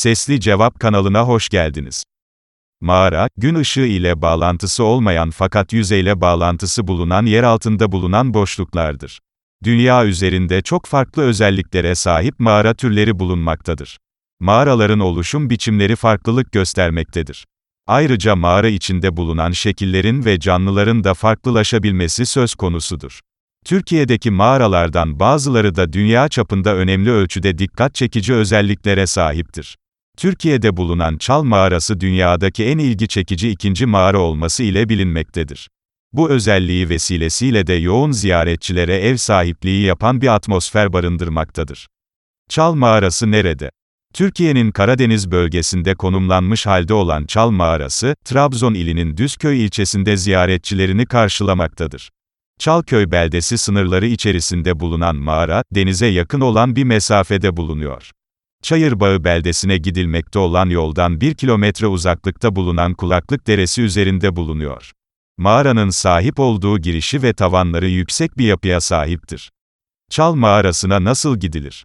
Sesli Cevap kanalına hoş geldiniz. Mağara, gün ışığı ile bağlantısı olmayan fakat yüzeyle bağlantısı bulunan yer altında bulunan boşluklardır. Dünya üzerinde çok farklı özelliklere sahip mağara türleri bulunmaktadır. Mağaraların oluşum biçimleri farklılık göstermektedir. Ayrıca mağara içinde bulunan şekillerin ve canlıların da farklılaşabilmesi söz konusudur. Türkiye'deki mağaralardan bazıları da dünya çapında önemli ölçüde dikkat çekici özelliklere sahiptir. Türkiye'de bulunan Çal Mağarası dünyadaki en ilgi çekici ikinci mağara olması ile bilinmektedir. Bu özelliği vesilesiyle de yoğun ziyaretçilere ev sahipliği yapan bir atmosfer barındırmaktadır. Çal Mağarası nerede? Türkiye'nin Karadeniz bölgesinde konumlanmış halde olan Çal Mağarası, Trabzon ilinin Düzköy ilçesinde ziyaretçilerini karşılamaktadır. Çalköy beldesi sınırları içerisinde bulunan mağara, denize yakın olan bir mesafede bulunuyor. Çayırbağı beldesine gidilmekte olan yoldan 1 kilometre uzaklıkta bulunan Kulaklık Deresi üzerinde bulunuyor. Mağaranın sahip olduğu girişi ve tavanları yüksek bir yapıya sahiptir. Çal mağarasına nasıl gidilir?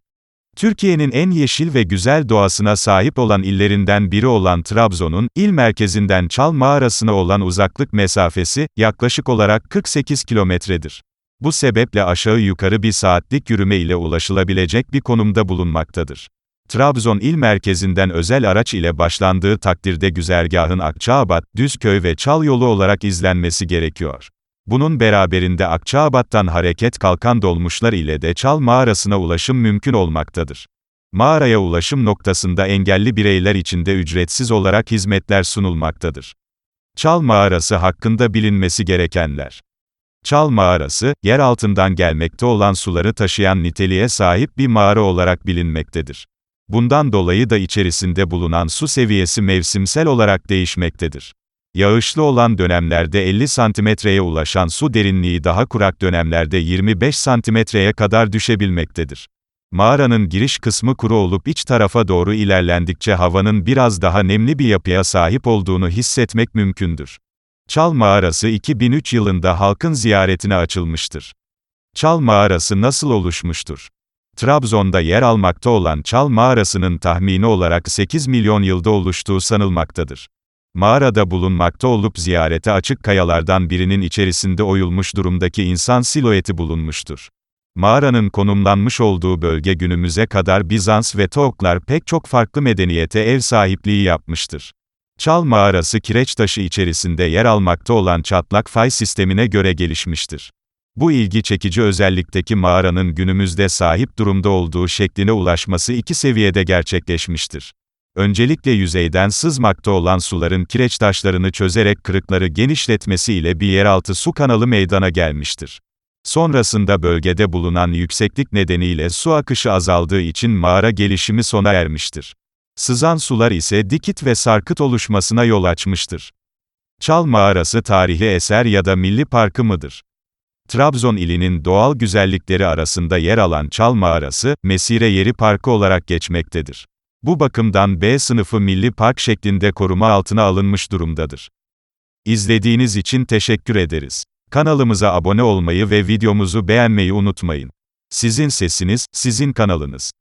Türkiye'nin en yeşil ve güzel doğasına sahip olan illerinden biri olan Trabzon'un, il merkezinden Çal mağarasına olan uzaklık mesafesi, yaklaşık olarak 48 kilometredir. Bu sebeple aşağı yukarı bir saatlik yürüme ile ulaşılabilecek bir konumda bulunmaktadır. Trabzon il merkezinden özel araç ile başlandığı takdirde güzergahın Akçaabat, Düzköy ve Çal yolu olarak izlenmesi gerekiyor. Bunun beraberinde Akçaabat'tan hareket kalkan dolmuşlar ile de Çal mağarasına ulaşım mümkün olmaktadır. Mağaraya ulaşım noktasında engelli bireyler için de ücretsiz olarak hizmetler sunulmaktadır. Çal mağarası hakkında bilinmesi gerekenler. Çal mağarası, yer altından gelmekte olan suları taşıyan niteliğe sahip bir mağara olarak bilinmektedir. Bundan dolayı da içerisinde bulunan su seviyesi mevsimsel olarak değişmektedir. Yağışlı olan dönemlerde 50 santimetreye ulaşan su derinliği daha kurak dönemlerde 25 santimetreye kadar düşebilmektedir. Mağaranın giriş kısmı kuru olup iç tarafa doğru ilerlendikçe havanın biraz daha nemli bir yapıya sahip olduğunu hissetmek mümkündür. Çal Mağarası 2003 yılında halkın ziyaretine açılmıştır. Çal Mağarası nasıl oluşmuştur? Trabzon'da yer almakta olan Çal Mağarası'nın tahmini olarak 8 milyon yılda oluştuğu sanılmaktadır. Mağarada bulunmakta olup ziyarete açık kayalardan birinin içerisinde oyulmuş durumdaki insan silueti bulunmuştur. Mağaranın konumlanmış olduğu bölge günümüze kadar Bizans ve Toğuklar pek çok farklı medeniyete ev sahipliği yapmıştır. Çal mağarası kireç taşı içerisinde yer almakta olan çatlak fay sistemine göre gelişmiştir. Bu ilgi çekici özellikteki mağaranın günümüzde sahip durumda olduğu şekline ulaşması iki seviyede gerçekleşmiştir. Öncelikle yüzeyden sızmakta olan suların kireç taşlarını çözerek kırıkları genişletmesiyle bir yeraltı su kanalı meydana gelmiştir. Sonrasında bölgede bulunan yükseklik nedeniyle su akışı azaldığı için mağara gelişimi sona ermiştir. Sızan sular ise dikit ve sarkıt oluşmasına yol açmıştır. Çal Mağarası tarihi eser ya da milli parkı mıdır? Trabzon ilinin doğal güzellikleri arasında yer alan Çal Mağarası, Mesire Yeri Parkı olarak geçmektedir. Bu bakımdan B sınıfı milli park şeklinde koruma altına alınmış durumdadır. İzlediğiniz için teşekkür ederiz. Kanalımıza abone olmayı ve videomuzu beğenmeyi unutmayın. Sizin sesiniz, sizin kanalınız.